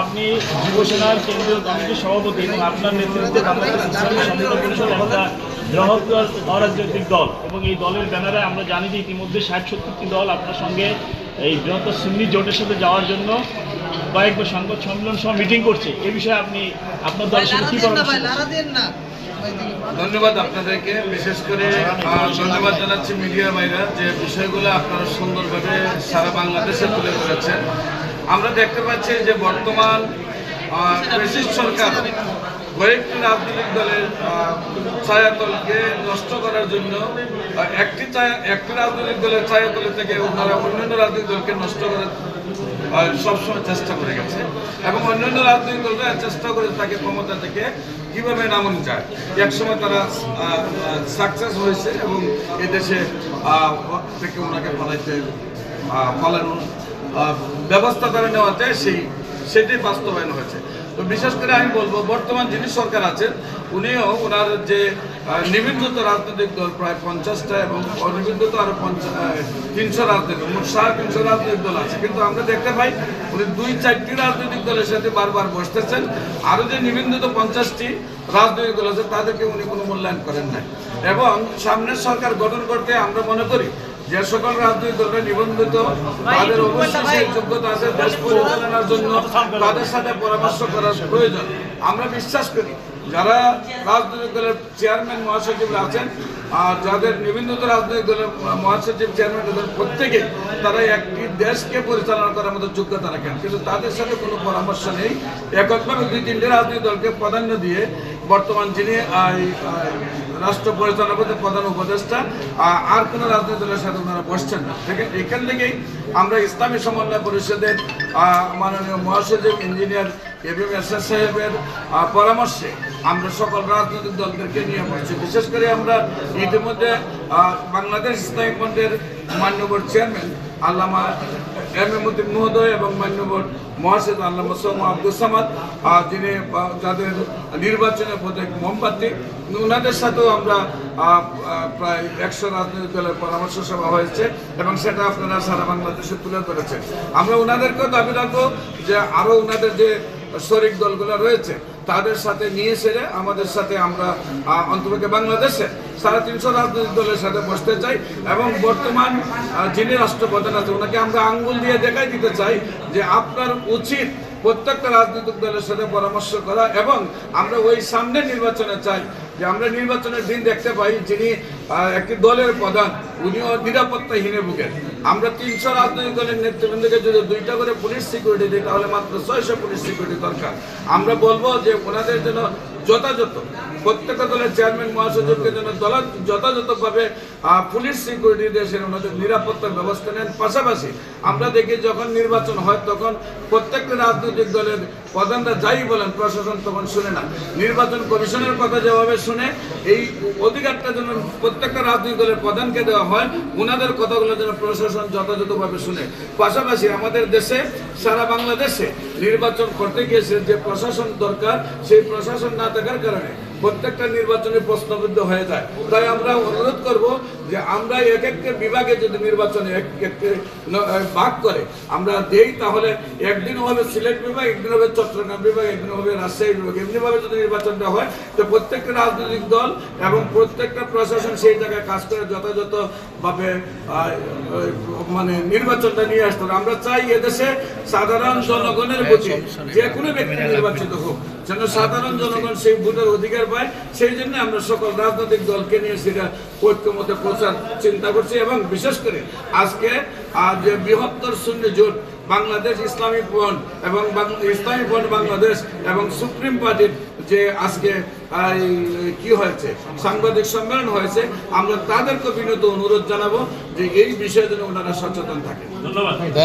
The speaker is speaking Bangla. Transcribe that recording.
আপনি সভাপতি এবং আপনার দল এবং এই দলের আমরা জানি ইতিমধ্যে ষাট সত্তরটি দল আপনার সঙ্গে এই বৃহত্তর জোটের সাথে যাওয়ার জন্য কয়েকবার সংবাদ সম্মেলন সহ মিটিং করছে এ বিষয়ে আপনি আপনার দলের করছেন? ধন্যবাদ আপনাদেরকে। বিশেষ করে ধন্যবাদ জানাচ্ছি মিডিয়া ভাইরা যে বিষয়গুলো আপনারা সুন্দরভাবে সারা বাংলাদেশে তুলে ধরেছেন। আমরা দেখতে পাচ্ছি যে বর্তমান ব্রিটিশ সরকার কয়েকটি রাজনৈতিক দলের ছায়াতলকে নষ্ট করার জন্য একটি একটি রাজনৈতিক দলের ছায়াতলে থেকে ওনারা অন্যান্য রাজনৈতিক দলকে নষ্ট করার সবসময় চেষ্টা করে গেছে। এবং অন্যান্য রাজনৈতিক দলরা চেষ্টা করে তাকে ক্ষমতা থেকে কীভাবে নামানো যায়। একসময় তারা সাকসেস হয়েছে এবং এদেশে থেকে ওনাকে পালাইতে ফলানোর করে ব্যবস্থা তারা নেওয়াতে সেই, সেটি বাস্তবায়ন হয়েছে। বিশেষ করে আমি বলব বর্তমান যিনি সরকার আছেন উনিও ওনার যে আহ, নিবন্ধিত রাজনৈতিক দল প্রায় পঞ্চাশটা এবং অনিবন্ধিত আরও তিনশো রাজনৈতিক মোট সাড়ে তিনশো রাজনৈতিক দল আছে। কিন্তু আমরা দেখতে পাই উনি দুই চারটি রাজনৈতিক দলের সাথে বারবার বসতেছেন। আরও যে নিবন্ধিত পঞ্চাশটি রাজনৈতিক দল আছে তাদেরকে উনি কোনো মূল্যায়ন করেন নাই। এবং সামনের সরকার গঠন করতে আমরা মনে করি যে সকল রাজনৈতিক দলরা নিবন্ধিত, তাদের অবশ্যই যোগ্যতা আছে দেশ পরিচালনার জন্য তাদের সাথে পরামর্শ করার প্রয়োজন। আমরা বিশ্বাস করি, যারা রাজনৈতিক দলের চেয়ারম্যান মহাসচিবরা আছেন, আর যাদের নিবন্ধিত রাজনৈতিক দলের মহাসচিব, চেয়ারম্যান তাদের প্রত্যেকে, তারা একটি দেশকে পরিচালনা করার মতো যোগ্যতা রাখেন কিন্তু তাদের সাথে কোনো পরামর্শ নেই। এককভাবে দুই তিনটে রাজনৈতিক দলকে প্রাধান্য দিয়ে বর্তমান যিনি রাষ্ট্র পরিচালনা প্রধান উপদেষ্টা আর কোনো রাজনৈতিক দলের সাথে ওনারা বসছেন না। এখান থেকেই আমরা ইসলামী সমন্বয় পরিষদের মাননীয় মহাসচিব, ইঞ্জিনিয়ার এবিএম এরশাদ সাহেবের পরামর্শে আমরা সকল রাজনৈতিক দলদেরকে নিয়ে বসছি। বিশেষ করে আমরা ইতিমধ্যে বাংলাদেশ ইসলামী ফ্রন্টের মান্যবর চেয়ারম্যান আল্লামা এম এম উদ্দিন মহোদয় এবং মান্যবর মহাসচিব আল্লাহ সোম আব্দুল সামাদ যিনি যাদের নির্বাচনের প্রত্যেক মোমবাতি ওনাদের সাথেও আমরা প্রায় একশো রাজনৈতিক দলের পরামর্শ সভা হয়েছে এবং সেটা আপনারা সারা বাংলাদেশে তুলে ধরেছেন। আমরা ওনাদেরকেও দাবি রাখব যে আরও ওনাদের যে শরিক দলগুলো রয়েছে তাদের সাথে নিয়ে সেরে আমাদের সাথে আমরা আহ, অন্ততপক্ষে বাংলাদেশে সাড়ে তিনশো রাজনৈতিক দলের সাথে বসতে চাই এবং বর্তমান যিনি রাষ্ট্রপ্রধান আছে ওনাকে আমরা আঙ্গুল দিয়ে দেখাই দিতে চাই যে আপনার উচিত প্রত্যেকটা রাজনৈতিক দলের সাথে পরামর্শ করা এবং আমরা ওই সামনে নির্বাচনে চাই যে আমরা নির্বাচনের দিন দেখতে পাই যিনি একটি দলের প্রধান। উনিও নিরাপত্তাহীনে ভুগেন আমরা তিনশো রাজনৈতিক দলের নেতৃবৃন্দকে যদি দুইটা করে পুলিশ সিকিউরিটি দিই, তাহলে মাত্র ছয়শো পুলিশ সিকিউরিটি দরকার। আমরা বলব যে ওনাদের জন্য যথাযথ, প্রত্যেকটা দলের চেয়ারম্যান মহাসচিবকে যেন দল, যথাযথভাবে পুলিশ সিকিউরিটি সেখানে ওনাদের নিরাপত্তার ব্যবস্থা নেন। পাশাপাশি আমরা দেখি যখন নির্বাচন হয় তখন প্রত্যেকটা রাজনৈতিক দলের প্রধানরা যাই বলেন, প্রশাসন তখন শুনে না। নির্বাচন কমিশনের কথা যেভাবে শুনে, এই অধিকারটা যেন প্রত্যেকটা রাজনৈতিক দলের প্রধানকে দেওয়া হয় ওনাদের কথাগুলো যেন প্রশাসন যথাযথভাবে শুনে। পাশাপাশি আমাদের দেশে সারা বাংলাদেশে নির্বাচন করতে গিয়েছে যে প্রশাসন দরকার সেই প্রশাসন না থাকার কারণে। প্রত্যেকটা নির্বাচনে প্রশ্নবিদ্ধ হয়ে যায়। তাই আমরা অনুরোধ করব যে আমরা এক একটা বিভাগে যদি নির্বাচনে এক একটি ভাগ করে আমরা দেই তাহলে একদিন হবে সিলেট বিভাগ একদিন হবে চট্টগ্রাম বিভাগ একদিন হবে রাজশাহী বিভাগ। এমনিভাবে যদি নির্বাচনটা হয় তো প্রত্যেকটা রাজনৈতিক দল এবং প্রত্যেকটা প্রশাসন সেই জায়গায় কাজ করে যথাযথভাবে মানে নির্বাচনটা নিয়ে আসতে হবে। আমরা চাই এদেশে সাধারণ জনগণের প্রতি যে কোনো ব্যক্তি নির্বাচিত হোক। যেন সাধারণ জনগণ সেই ভোটের অধিকার পায়, সেই জন্য আমরা সকল রাজনৈতিক দলকে নিয়ে সেটা ঐক্যমতে প্রচার চিন্তা করছি এবং বিশেষ করে আজকে যে বৃহত্তর শূন্য জোট বাংলাদেশ ইসলামী ফ্রন্ট এবং ইসলামী ফ্রন্ট বাংলাদেশ এবং সুপ্রিম পার্টির যে আজকে কি হয়েছে, সাংবাদিক সম্মেলন হয়েছে, আমরা তাদেরকে বিনীত অনুরোধ জানাব যে এই বিষয়ে যেন ওনারা সচেতন থাকে ধন্যবাদ।